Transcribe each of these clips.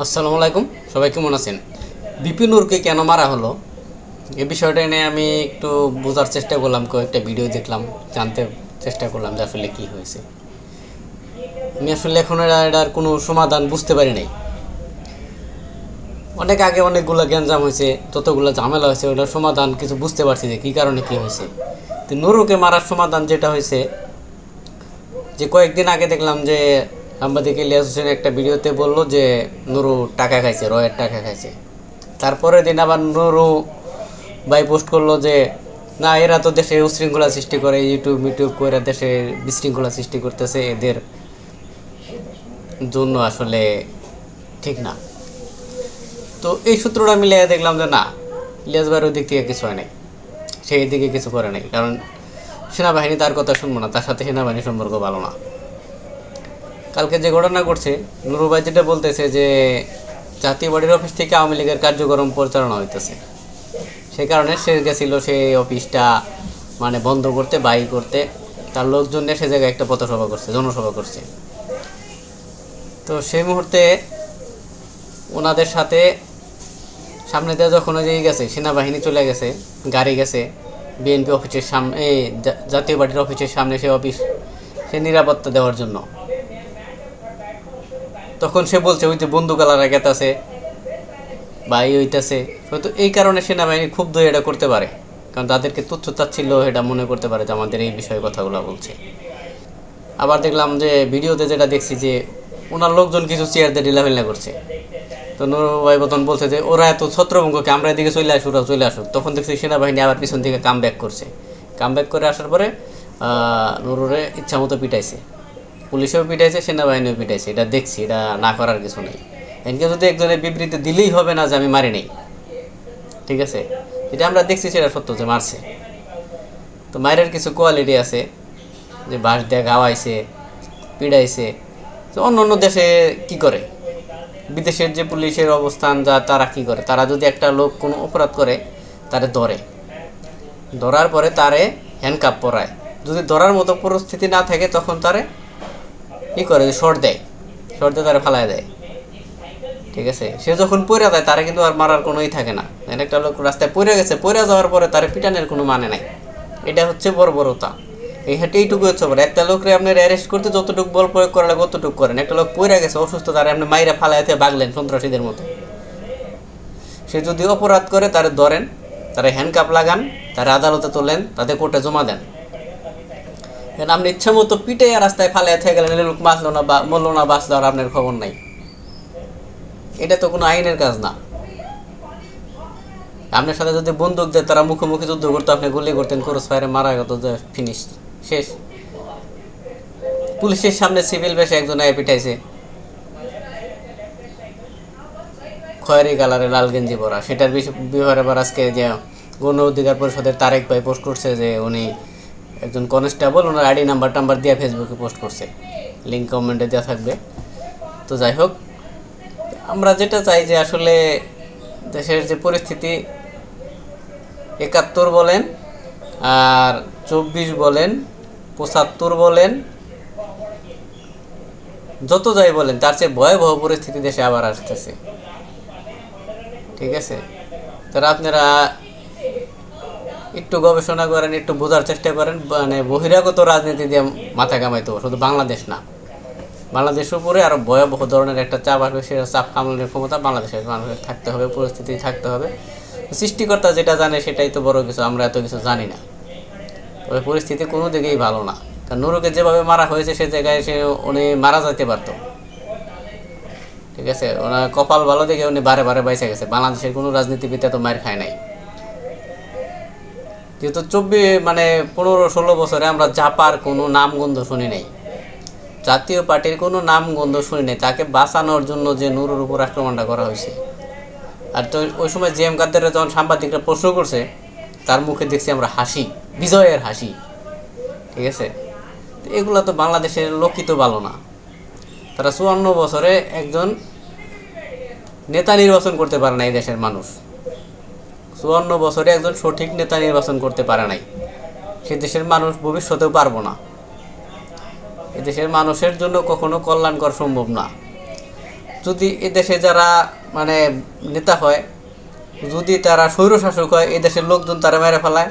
আসসালামু আলাইকুম। সবাই কেমন আছেন? বিপিনুরকে কেন মারা হলো? এ বিষয়টা নিয়ে আমি একটু বোঝার চেষ্টা করলাম, কয়েকটা ভিডিও দেখলাম, জানতে চেষ্টা করলাম যে আসলে কী হয়েছে। আমি আসলে এখন এটা- এটার কোনো সমাধান বুঝতে পারি নাই। অনেক আগে অনেকগুলো গ্যাঞ্জাম হয়েছে, যতগুলো ঝামেলা হয়েছে ওটার সমাধান কিছু বুঝতে পারছি যে কী কারণে কী হয়েছে। তো নুরুকে মারার সমাধান যেটা হয়েছে, যে কয়েকদিন আগে দেখলাম যে সাংবাদিক ইলিয়াস হোসেন একটা ভিডিওতে বলল যে নুরু টাকা খাইছে, রয়ের টাকা খাইছে। তারপরের দিন আবার নুরু ভাই পোস্ট করল যে, না, এরা তো দেশে উশৃঙ্খলা সৃষ্টি করে, ইউটিউব ইউটিউব করে দেশে বিশৃঙ্খলা সৃষ্টি করতেছে, এদের জন্য আসলে ঠিক না। তো এই সূত্রটা মিলে দেখলাম যে, না, ইলিয়াস ভাইয়ের ওই দিক থেকে কিছু হয় নাই। সেই দিকে কিছু করে নাই, কারণ সেনাবাহিনী তার কথা শুনব না, তার সাথে সেনাবাহিনীর সম্পর্ক ভালো না। কালকে যে ঘটনা ঘটছে নুরুভাই যেটা বলতেছে যে জাতীয় বাড়ির অফিস থেকে আওয়ামী লীগের কার্যক্রম পরিচালনা হইতেছে। সে কারণে সে গেছিল সেই অফিসটা মানে বন্ধ করতে, বাই করতে। তার লোকজন সে জায়গায় একটা পথসভা করছে, জনসভা করছে। তো সেই মুহূর্তে ওনাদের সাথে সামনে দিয়ে যখন ওই গেছে, সেনাবাহিনী চলে গেছে, গাড়ি গেছে, বিএনপি অফিসের সামনে জাতীয় পার্টির অফিসের সামনে সে অফিস, সে নিরাপত্তা দেওয়ার জন্য। তখন সে বলছে, ওই যে বন্দুকালারা গেতাছে বা এই হইতাছে হয়তো এই কারণে সেনাবাহিনী খুব দই এটা করতে পারে, কারণ তাদেরকে তুচ্ছ তাচ্ছিল্য এটা মনে করতে পারে যে আমাদের এই বিষয়ে কথাগুলো বলছে। আবার দেখলাম যে ভিডিওতে যেটা দেখছি যে ওনার লোকজন কিছু চেয়ার দিয়ে করছে। তো নুরুভাই বতন বলছে যে, ওরা এত ছত্রভঙ্গকে আমরা এদিকে চলে আসুক, ওরা চলে আসুক। তখন দেখছি সেনাবাহিনী আবার পিছন থেকে কাম ব্যাক করছে। কাম ব্যাক করে আসার পরে নুরুরে ইচ্ছা মতো পিটাইছে। পুলিশেও পিটাইছে, সেনাবাহিনীও পিটাইছে। এটা দেখছি, এটা না করার কিছু নেই। এনকে যদি একজনের বিবৃতি দিলেই হবে না যে আমি মারি নেই। ঠিক আছে? এটা আমরা দেখছি সেটা সত্য যে মারছে। তো মায়ের কিছু কোয়ালিটি আছে, যে বাঁশ দিয়ে গাওয়াইছে পিড়াইছে তো অন্য অন্য দেশে কি করে? বিদেশের যে পুলিশের অবস্থান, যা তারা কি করে? তারা যদি একটা লোক কোনো অপরাধ করে, তারে ধরে। ধরার পরে তারে হ্যান্ডকাপ পরায়। যদি ধরার মতো পরিস্থিতি না থাকে, তখন তারে কি করে? শর্ট দেয়। শর্ট দিয়ে তারে ফালায় দেয়। ঠিক আছে? সে যখন পড়ে যায়, তারা কিন্তু আর মারার কোনোই থাকে না। একটা লোক রাস্তায় পড়ে গেছে পড়ে যাওয়ার পরে তারে পিটানের কোনো মানে নাই। এটা হচ্ছে বর্বরতা। এই হাটে এইটুকু হচ্ছে বড়। একটা লোকরে আপনার অ্যারেস্ট করতে যতটুকু বল প্রয়োগ করা লাগে ততটুকু করেন। একটা লোক পড়ে গেছে, অসুস্থ, তারা আপনি মাইরা ফালাইতে বাগলেন সন্ত্রাসীদের মতো। সে যদি অপরাধ করে, তারে ধরেন, তারা হ্যান্ডকাপ লাগান, তারা আদালতে তোলেন তাদের কোর্টে জমা দেন। এখন আপনি ইচ্ছা মতো পিটে রাস্তায় ফালাই থেকে গেলেন লোক বাঁচলো না বা মরলো না, বাঁচলো আর আপনার খবর নাই। এটা তো কোনো আইনের কাজ না। আপনার সাথে যদি বন্দুক দেয়, তারা মুখোমুখি যুদ্ধ করতো, আপনি গুলি করতেন ক্রস ফায়ারে মারা গেত, যে ফিনিশ শেষ। পুলিশের সামনে সিভিল বেশে একজন আয় পিটাইছে। খয়েরি কালারে লাল গেঞ্জি পরা। সেটার বিষ- ব্যাপারে আবার আজকে যে গণ অধিকার পরিষদের তারেক ভাই পোস্ট করছে যে উনি একজন কনস্টেবল ওনার আইডি নাম্বার টাম্বার দিয়ে ফেসবুকে পোস্ট করছে। লিঙ্ক কমেন্টে দেওয়া থাকবে। তো যাই হোক, আমরা যেটা চাই যে আসলে দেশের যে পরিস্থিতি, একাত্তর বলেন আর চব্বিশ বলেন, পঁচাত্তর বলেন, যত যাই বলেন, তার চেয়ে ভয়াবহ পরিস্থিতি দেশে আবার আসতেছে। ঠিক আছে? তারা আপনারা একটু গবেষণা করেন একটু বোঝার চেষ্টা করেন মানে বহিরাগত রাজনীতি দিয়ে মাথা কামাইতে হবে, শুধু বাংলাদেশ না। বাংলাদেশের উপরে আরও ভয়াবহ ধরনের একটা চাপ আসবে সেটা চাপ সামলানোর ক্ষমতা বাংলাদেশের মানুষের থাকতে হবে পরিস্থিতি থাকতে হবে। সৃষ্টিকর্তা যেটা জানে সেটাই তো বড় কিছু আমরা এত কিছু জানি না। তবে পরিস্থিতি কোনো দিকেই ভালো না। কারণ নুরুকে যেভাবে মারা হয়েছে সে জায়গায় সে উনি মারা যেতে পারতো। ঠিক আছে? ওনার কপাল ভালো দেখে উনি বারে বারে বাইসে গেছে। বাংলাদেশের কোনো রাজনীতিবিদ এত মার খায় নাই। যেহেতু চব্বিশ মানে পনেরো ষোলো বছরে আমরা জাপার কোনো নাম গন্ধ শুনি নাই। জাতীয় পার্টির কোনো নাম গন্ধ শুনি নাই, তাকে বাঁচানোর জন্য যে নুরুর উপর আক্রমণটা করা হয়েছে। আর তো ওই সময় জি এম কাদেরা যখন সাংবাদিকরা প্রশ্ন করছে, তার মুখে দেখছি আমরা হাসি, বিজয়ের হাসি, ঠিক আছে? এগুলো তো বাংলাদেশের লক্ষিত ভালো না। তারা চুয়ান্ন বছরে একজন নেতা নির্বাচন করতে পারে না এই দেশের মানুষ। চুয়ান্ন বছরে একজন সঠিক নেতা নির্বাচন করতে পারে নাই। সে দেশের মানুষ ভবিষ্যতেও পারব না। এদেশের মানুষের জন্য কখনো কল্যাণকর সম্ভব না। যদি এ দেশে যারা মানে নেতা হয়, যদি তারা স্বৈর শাসক হয় এই দেশের লোকজন তারা মেরে ফেলায়।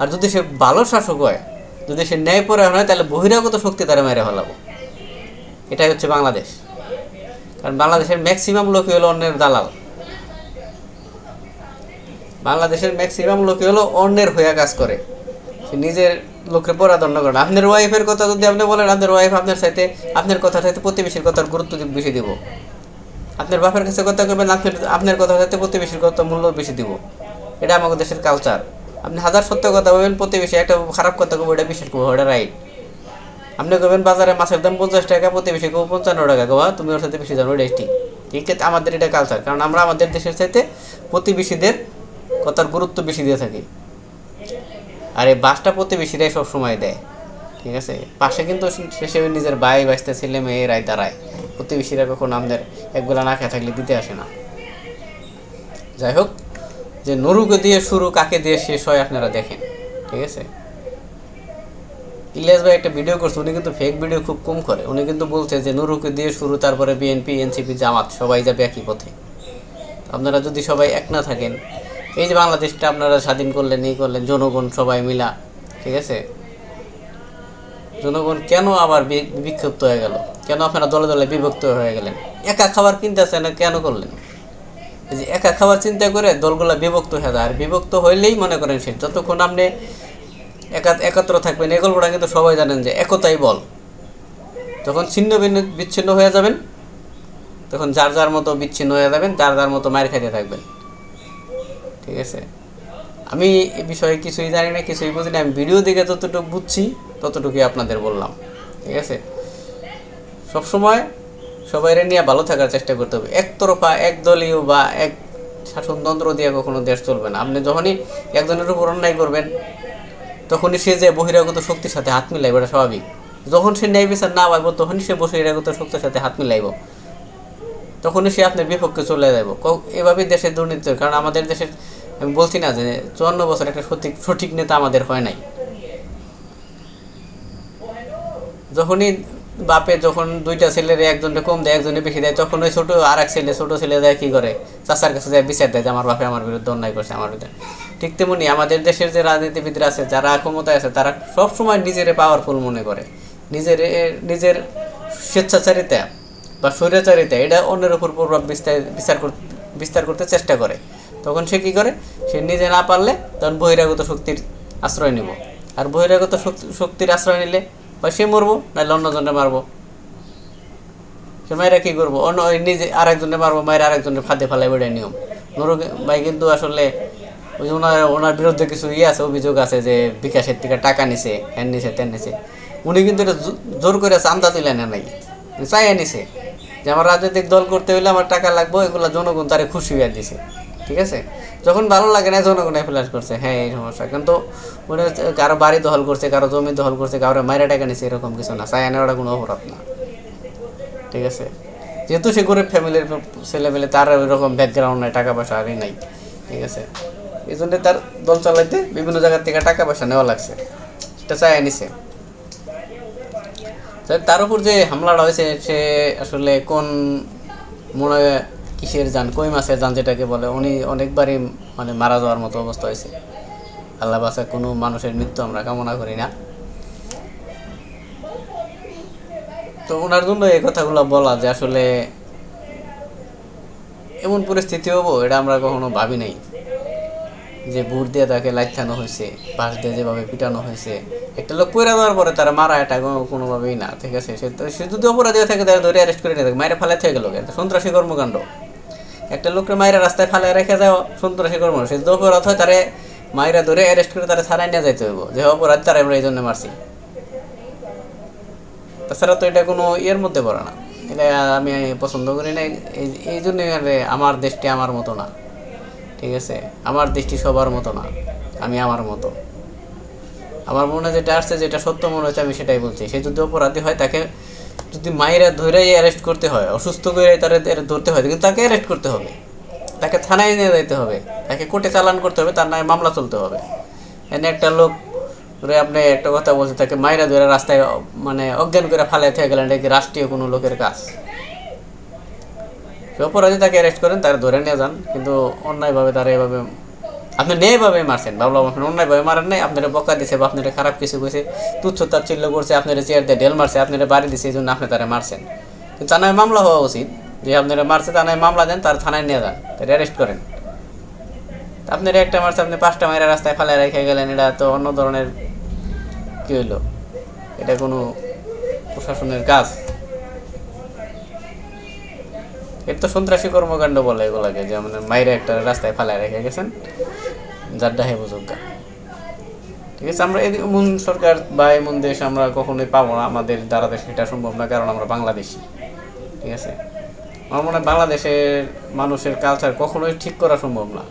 আর যদি সে ভালো শাসক হয়, যদি সে ন্যায়পরায়ণ হয়, তাহলে বহিরাগত শক্তি তারা মেরে ফেলাবো। এটাই হচ্ছে বাংলাদেশ। কারণ বাংলাদেশের ম্যাক্সিমাম লোকই হলো অন্যের দালাল। বাংলাদেশের ম্যাক্সিমাম লোকই হলো অন্যের হইয়া কাজ করে। নিজের লোকের পরাদণ্ড করে আপনার ওয়াইফের কথা যদি আপনি বলেন আপনার ওয়াইফ আপনার সাথে আপনার কথা সাথে প্রতিবেশীর কথার গুরুত্ব বেশি দিব। আপনার বাপের কাছে কথা করবেন আপনার আপনার কথা সাথে প্রতিবেশীর কথা মূল্য বেশি দিব। এটা আমাদের দেশের কালচার আপনি হাজার সত্য কথা বলবেন, প্রতিবেশী একটা খারাপ কথা কবো এটা বিশ্বাস করব এটা রাইট আপনি করবেন বাজারে মাছের দাম পঞ্চাশ টাকা, প্রতিবেশী কেউ পঞ্চান্ন টাকা। গোয়া, তুমি ওর সাথে বেশি জানো এটাই ঠিক। ঠিক আছে আমাদের এটা কালচার কারণ আমরা আমাদের দেশের সাথে প্রতিবেশীদের কথার গুরুত্ব বেশি দিয়ে থাকি। আর এই বাসটা প্রতিবেশীরাই সব সময় দেয়, ঠিক আছে? পাশে কিন্তু শেষে নিজের ভাই বাঁচতে ছেলে মেয়েরাই দাঁড়ায় প্রতিবেশীরা কখনো আমাদের একবেলা না খেয়ে থাকলে দিতে আসে না। যাই হোক, যে নরুকে দিয়ে শুরু, কাকে দিয়ে শেষ হয় আপনারা দেখেন, ঠিক আছে? ইলিয়াস ভাই একটা ভিডিও করছে, উনি কিন্তু ফেক ভিডিও খুব কম করে। উনি কিন্তু বলছে যে নুরুকে দিয়ে শুরু, তারপরে বিএনপি এনসিপি জামাত, সবাই যাবে একই পথে। আপনারা যদি সবাই এক না থাকেন এই যে বাংলাদেশটা আপনারা স্বাধীন করলেন, এই করলেন, জনগণ সবাই মিলা, ঠিক আছে? জনগণ কেন আবার বিক্ষিপ্ত হয়ে গেল? কেন আপনারা দলে দলে বিভক্ত হয়ে গেলেন? একা খাবার কিনতে আসে না, কেন করলেন? এই যে একা খাবার চিন্তা করে দলগুলা বিভক্ত হয়ে যায়। আর বিভক্ত হইলেই মনে করেন সে যতক্ষণ আপনি একা একত্র থাকবেন, এই গল্পটা কিন্তু সবাই জানেন যে একতাই বল। যখন ছিন্ন ভিন্ন বিচ্ছিন্ন হয়ে যাবেন, তখন যার যার মতো বিচ্ছিন্ন হয়ে যাবেন, যার যার মতো মায়ের খাইতে থাকবেন। ঠিক আছে? আমি এ বিষয়ে কিছুই জানি না, কিছুই বুঝি না। আমি ভিডিও দেখে যতটুকু বুঝছি, ততটুকুই আপনাদের বললাম। ঠিক আছে? সবসময় সবাই নিয়ে ভালো থাকার চেষ্টা করতে হবে। একতরফা, একদলীয় বা এক শাসনতন্ত্র দিয়ে কখনো দেশ চলবে না। আপনি যখনই একজনের উপর অন্যায় করবেন, তখনই সে যে বহিরাগত শক্তির সাথে হাত মিলাইব, এটা স্বাভাবিক। যখন সে ন্যায় বিচার না পাইব, তখনই সে বহিরাগত শক্তির সাথে হাত মিলাইব। তখনই সে আপনার বিপক্ষে চলে যাব এভাবেই দেশের দুর্নীতি কারণ। আমাদের দেশের আমি বলছি না যে চুয়ান্ন বছর একটা সঠিক সঠিক নেতা আমাদের হয় নাই। যখনই বাপে যখন দুইটা ছেলের একজনকে কম দেয় একজনে বেশি দেয়, তখন ওই ছোটো আর এক ছেলে, ছোটো ছেলে দেয় কী করে? চাচার কাছে যায় বিচার দেয় যে আমার বাপে আমার বিরুদ্ধে অন্যায় করছে, আমার বিরুদ্ধে। ঠিক তেমনি আমাদের দেশের যে রাজনীতিবিদরা আছে, যারা ক্ষমতায় আছে, তারা সবসময় নিজেরে পাওয়ারফুল মনে করে। নিজের নিজের স্বেচ্ছাচারিতা বা স্বৈরাচারিতা, এটা অন্যের উপর প্রভাব বিস্তার বিচার বিস্তার করতে চেষ্টা করে। তখন সে কী করে? সে নিজে না পারলে তখন বহিরাগত শক্তির আশ্রয় নেব। আর বহিরাগত শক্তির আশ্রয় নিলে হয় সে মরবো নাহলে অন্যজনে মারবো। সে মায়েরা কী করব? অন্য ওই নিজে আরেকজনে মারবো মায়ের আরেকজনের ফাঁদে ফেলাই বেড়ে নিয়ম। নুরু ভাই কিন্তু আসলে ওই যে ওনার ওনার বিরুদ্ধে কিছু ইয়ে আছে, অভিযোগ আছে যে বিকাশের থেকে টাকা নিছে, হ্যান নিছে তেন নিছে। উনি কিন্তু এটা জোর করে চান্দা তুলে নেন নাই চাইয়া নিছে যে আমার রাজনৈতিক দল করতে হইলে আমার টাকা লাগবে, এগুলো জনগণ তারে খুশি হয়ে দিছে। ঠিক আছে? যখন ভালো লাগে না, জনগণে ফ্ল্যাশ করছে। হ্যাঁ এই সমস্যা। কিন্তু উনি হচ্ছে কারও বাড়ি দখল করছে, কারও জমি দখল করছে, কারও মায়েরা টাকা নিছে, এরকম কিছু না। চাইয়া নেওয়াটা কোনো অপরাধ না। ঠিক আছে? যেহেতু সে গরিব ফ্যামিলির ছেলেমেলে, তার ওইরকম ব্যাকগ্রাউন্ড নাই, টাকা পয়সা আরই নাই। ঠিক আছে? এই জন্য তার দল চালাইতে বিভিন্ন জায়গার থেকে টাকা পয়সা নেওয়া লাগছে। সেটা চাই নিছে। তো তার উপর যে হামলাটা হয়েছে, সে আসলে কোন মনে কিসের যান, কই মাছের যান যেটাকে বলে, উনি অনেকবারই মানে মারা যাওয়ার মতো অবস্থা হয়েছে। আল্লাহ বাসা, কোনো মানুষের মৃত্যু আমরা কামনা করি না। তো ওনার জন্য এই কথাগুলো বলা যে আসলে এমন পরিস্থিতি হব, এটা আমরা কখনো ভাবি নাই। যে বুট দিয়ে তাকে লাইথানো হয়েছে, বাঁশ দিয়ে যেভাবে পিটানো হয়েছে, একটা লোক পয়রা দেওয়ার পরে তারা মারা এটা কোনোভাবেই না, ঠিক আছে? সে যদি অপরাধী থাকে তারা ধরে অ্যারেস্ট করে নিয়ে থাকে মায়েরা ফালাই থেকে গেল সন্ত্রাসী কর্মকাণ্ড। একটা লোককে মায়েরা রাস্তায় ফালাই রেখে যাও সন্ত্রাসী কর্ম সে যদি অপরাধ হয়, তারে মায়েরা ধরে অ্যারেস্ট করে তারা ছাড়াই নিয়ে যাইতে হইব। যে অপরাধ, তারা আমরা এই জন্য মারছি। তাছাড়া তো এটা কোনো ইয়ের মধ্যে পড়ে না। এটা আমি পছন্দ করি না। এই- জন্যই আমার দেশটি আমার মতো না। ঠিক আছে? আমার দেশটি সবার মতো না। আমি আমার মতো। আমার মনে যেটা আসছে, যেটা সত্য মনে হচ্ছে, আমি সেটাই বলছি। সে যদি অপরাধী হয়, তাকে যদি মায়েরা ধরেই অ্যারেস্ট করতে হয়, অসুস্থ করে তারা ধরতে হয়, কিন্তু তাকে অ্যারেস্ট করতে হবে। তাকে থানায় নিয়ে যেতে হবে। তাকে কোর্টে চালান করতে হবে, তার নামে মামলা চলতে হবে। এনে একটা লোক আপনি একটা কথা বলছে, তাকে মায়েরা ধরে রাস্তায় মানে অজ্ঞান করে ফালাই থেকে গেলেন, এটা রাষ্ট্রীয় কোনো লোকের কাজ? অপরাধী তাকে অ্যারেস্ট করেন, তার ধরে নিয়ে যান, কিন্তু অন্যায়ভাবে তারা এভাবে আপনি ন্যায়ভাবে মারছেন। বাবলা আপনি অন্যায়ভাবে মারেন নাই, আপনারা বকা দিছে বা আপনারা খারাপ কিছু কইছে, তুচ্ছ তাচ্ছিল্য করছে, আপনারা চেয়ার দিয়ে ঢেল মারছে, আপনারা বাড়ি দিছে, এই জন্য আপনি তারা মারছেন। কিন্তু থানায় মামলা হওয়া উচিত, যে আপনারা মারছে, থানায় মামলা দেন, তার থানায় নিয়ে যান, তারা অ্যারেস্ট করেন। আপনারা একটা মারছে, আপনি পাঁচটা মায়ের রাস্তায় ফেলায় রেখে গেলেন, এটা তো অন্য ধরনের কী হইল? এটা কোনো প্রশাসনের কাজ? এর তো সন্ত্রাসী কর্মকাণ্ড বলে এগুলাকে, যে মানে মাইরে একটা রাস্তায় ফেলায় রেখে গেছেন। যার ডাহে বুঝুক গা। ঠিক আছে, আমরা এমন সরকার বা এমন দেশ আমরা কখনোই পাবো না, আমাদের দ্বারা এটা সম্ভব না, কারণ আমরা বাংলাদেশি। ঠিক আছে? আমার মনে হয় বাংলাদেশের মানুষের কালচার কখনোই ঠিক করা সম্ভব না।